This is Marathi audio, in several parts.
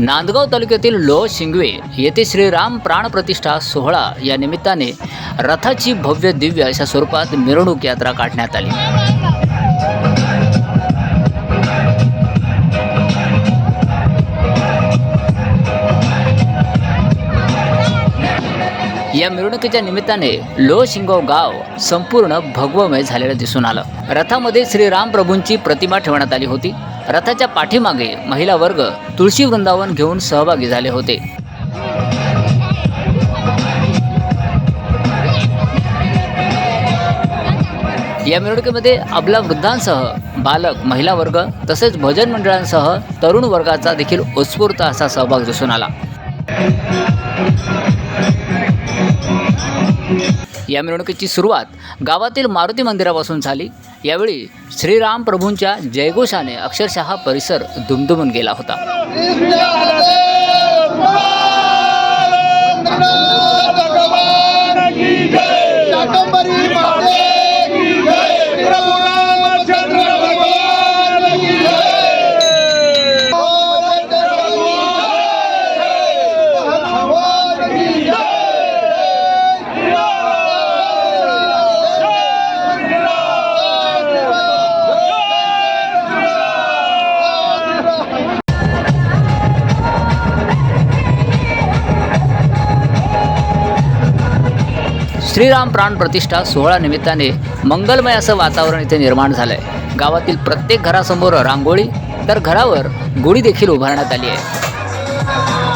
नांदगाव तालुक्यातील लोह शिंगवे येथे श्रीराम प्राणप्रतिष्ठा सोहळा या निमित्ताने रथाची भव्य दिव्य अशा स्वरूपात मिरवणूक यात्रा काढण्यात आली. या मिरवणुकीच्या निमित्ताने लोह शिंगो गाव संपूर्ण भगवमय झालेलं दिसून आलं. रथामध्ये श्रीराम प्रभूंची प्रतिमा ठेवण्यात आली होती. रथाच्या पाठीमागे महिला वर्ग तुळशी वृंदावन घेऊन सहभागी झाले होते. या मिरवणुकीमध्ये आपला वृद्धांसह बालक महिला वर्ग तसेच भजन मंडळांसह तरुण वर्गाचा देखील उत्स्फूर्त असा सहभाग दिसून आला. या मिरवणुकीची सुरुवात गावातील मारुती मंदिरापासून झाली यावेळी श्रीराम प्रभूंच्या जयघोषाने अक्षरशः परिसर दुमदुमून गेला होता श्रीराम प्राण प्रतिष्ठा सोहळा निमित्ताने मंगलमय असं वातावरण इथे निर्माण झालंय. गावातील प्रत्येक घरासमोर रांगोळी तर घरावर गुढी देखील उभारण्यात आली आहे.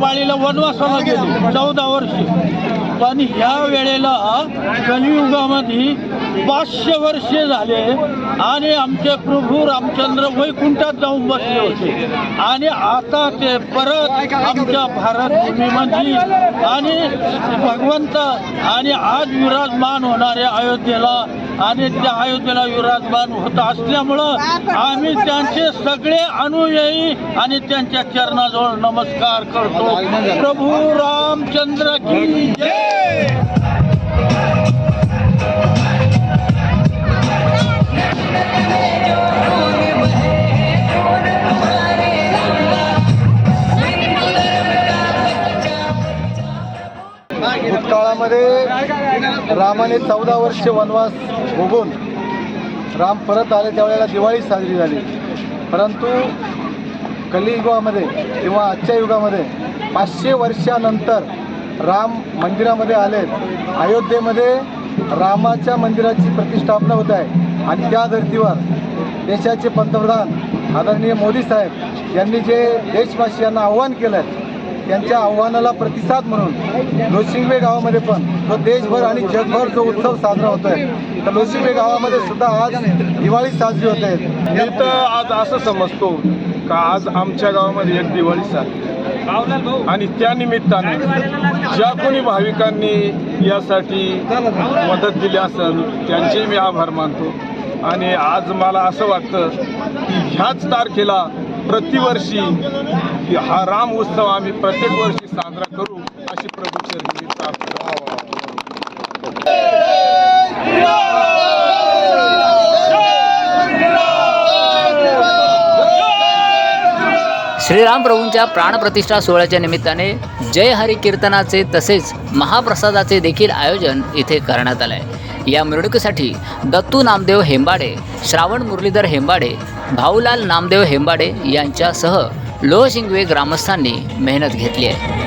पाळीला वनवासाला गेले चौदा वर्षे. पण ह्या वेळेला कलियुगामध्ये पाचशे वर्षे झाले आणि आमचे प्रभू रामचंद्र वैकुंठात जाऊन बसले होते. आणि आता ते परत आमच्या भारत भूमीमध्ये आणि भगवंत आणि आज विराजमान होणारे अयोध्येला आणि त्या अयोध्येला विराजमान होत असल्यामुळं आम्ही त्यांचे सगळे अनुयायी आणि त्यांच्या चरणाजवळ नमस्कार करतो. प्रभू रामचंद्र की जय! काळामध्ये रामाने चौदा वर्ष वनवास भोगून राम परत आले त्यावेळेला दिवाळी साजरी झाली. परंतु कलियुगामध्ये किंवा आजच्या युगामध्ये पाचशे वर्षानंतर राम मंदिरामध्ये आले. अयोध्येमध्ये रामाच्या मंदिराची प्रतिष्ठापना होत आहे. आणि त्या धर्तीवर देशाचे पंतप्रधान आदरणीय मोदी साहेब यांनी जे देशवासियांना आव्हान केलं आहे त्यांच्या आव्हानाला प्रतिसाद म्हणून लोशिंगवे गावामध्ये पण जो देशभर आणि जगभर जो उत्सव साजरा होतोय तर लोशिंगवे गावामध्ये सुद्धा आज दिवाळी साजरी होत आहे. मी तर आज असं समजतो का आज आमच्या गावामध्ये एक दिवाळी साजरी आणि त्या निमित्ताने ज्या कोणी भाविकांनी यासाठी मदत दिली असेल त्यांचेही मी आभार मानतो. आणि आज मला असं वाटतं की ह्याच तारखेला प्रतिवर्षी हा राम उत्सव आम्ही प्रत्येक वर्षी साजरा करू अशी प्रभूचरणी प्रार्थना श्रीराम प्रभूंच्या प्राणप्रतिष्ठा सोहळ्याच्या निमित्ताने जय हरी कीर्तनाचे तसेच महाप्रसादाचे देखील आयोजन इथे करण्यात आलं आहे या मिरवणुकीसाठी दत्तू नामदेव हेंबाडे श्रावण मुरलीधर हेंबाडे भाऊलाल नामदेव हेंबाडे यांच्यासह लोहशिंगवे ग्रामस्थांनी मेहनत घेतली आहे.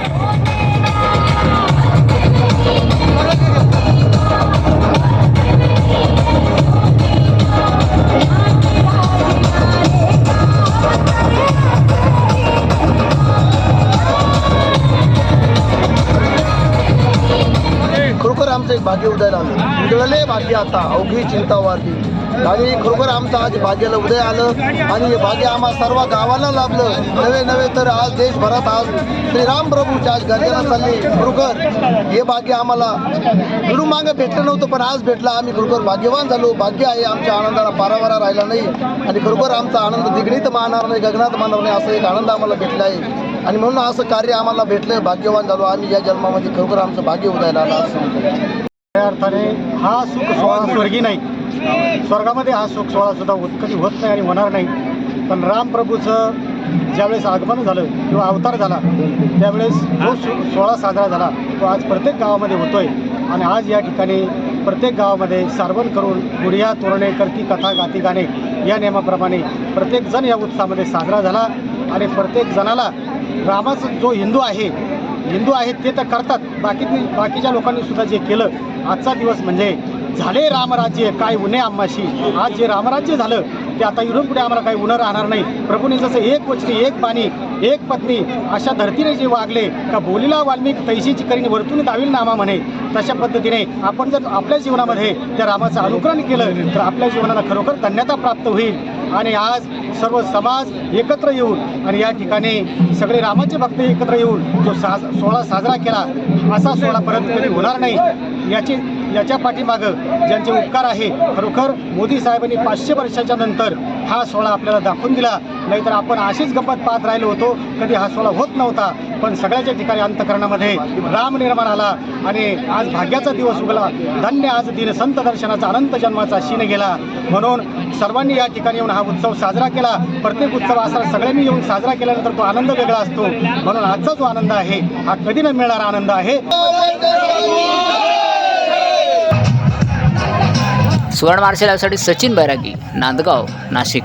खरोखर आमचं एक भाग्य उदयाला आलं. उदळले भाग्य आता. अवघी चिंता वाढली आणि खरोखर आमचं आज भाग्याला उदय आलं आणि हे भाग्य आम्हा सर्व गावाला लाभलं. नवे नवे तर आज देशभरात आज श्रीराम प्रभूच्या आज गर्जना चालली. खरोखर हे भाग्य आम्हाला मिळून मागं भेटलं नव्हतं पण आज भेटलं. आम्ही खरोखर भाग्यवान झालो. भाग्य आहे आमच्या आनंदाला पारावारा राहिला नाही. आणि खरोखर आमचा आनंद दिगणीत मानणार नाही गगनात मानणार नाही असं एक आनंद आम्हाला भेटला आहे. आणि म्हणून असं कार्य आम्हाला भेटलं भाग्यवान झालो. आम्ही या जन्मामध्ये खरोखर आमचं भाग्य उदयाला आलं. असं त्या अर्थाने हा सुख स्वर्गी नाही. स्वर्गामध्ये हा सुख सोहळा सुद्धा होत कधी होत नाही आणि होणार नाही. पण रामप्रभूचं ज्यावेळेस आगमन झालं किंवा अवतार झाला त्यावेळेस जो सुख सोहळा साजरा झाला तो आज प्रत्येक गावामध्ये होतोय. आणि आज या ठिकाणी प्रत्येक गावामध्ये सारवण करून गुडिया तोरणे करती कथा गाती गाणे या नियमाप्रमाणे प्रत्येक जण या उत्सवामध्ये साजरा झाला. आणि प्रत्येक जणाला रामाचा जो हिंदू आहे हिंदू आहेत ते तर करतात. बाकी बाकीच्या लोकांनी सुद्धा जे केलं आजचा दिवस म्हणजे झाले रामराज्य काय उन्हे आम्हाशी? आज जे रामराज्य झालं ते आता इरून पुढे आम्हाला काही उन्हा राहणार नाही. प्रभूने जसं एक वचनी एक बाणी एक पत्नी अशा धर्तीने जे वागले का बोलीला वाल्मिक तैशीची करीने वरतून दावील नामा म्हणे तशा पद्धतीने आपण जर आपल्या जीवनामध्ये त्या रामाचं अनुकरण केलं तर आपल्या जीवनाला खरोखर धन्यता प्राप्त होईल. आणि आज सर्व समाज एकत्र येऊन आणि या ठिकाणी सगळे रामाचे भक्त एकत्र येऊन जो साज सोहळा साजरा केला असा सोहळा परत कधी होणार नाही याची याच्या पाठीमागं ज्यांचे उपकार आहे खरोखर मोदी साहेबांनी पाचशे वर्षाच्या नंतर हा सोहळा आपल्याला दाखवून दिला. नाहीतर आपण अशीच गंमत पाहत राहिलो होतो कधी हा सोहळा होत नव्हता. पण सगळ्याच्या ठिकाणी अंतकरणामध्ये राम निर्माण आला आणि आज भाग्याचा दिवस उगला. धन्य आज दिन संत दर्शनाचा अनंत जन्माचा शीन गेला. म्हणून सर्वांनी या ठिकाणी येऊन हा उत्सव साजरा केला. प्रत्येक उत्सव असा सगळ्यांनी येऊन साजरा केल्यानंतर तो आनंद वेगळा असतो. म्हणून आजचा जो आनंद आहे हा कधी न मिळणारा आनंद आहे. सुवर्ण मार्शल यासाठी सचिन बैरागी नांदगाव नाशिक.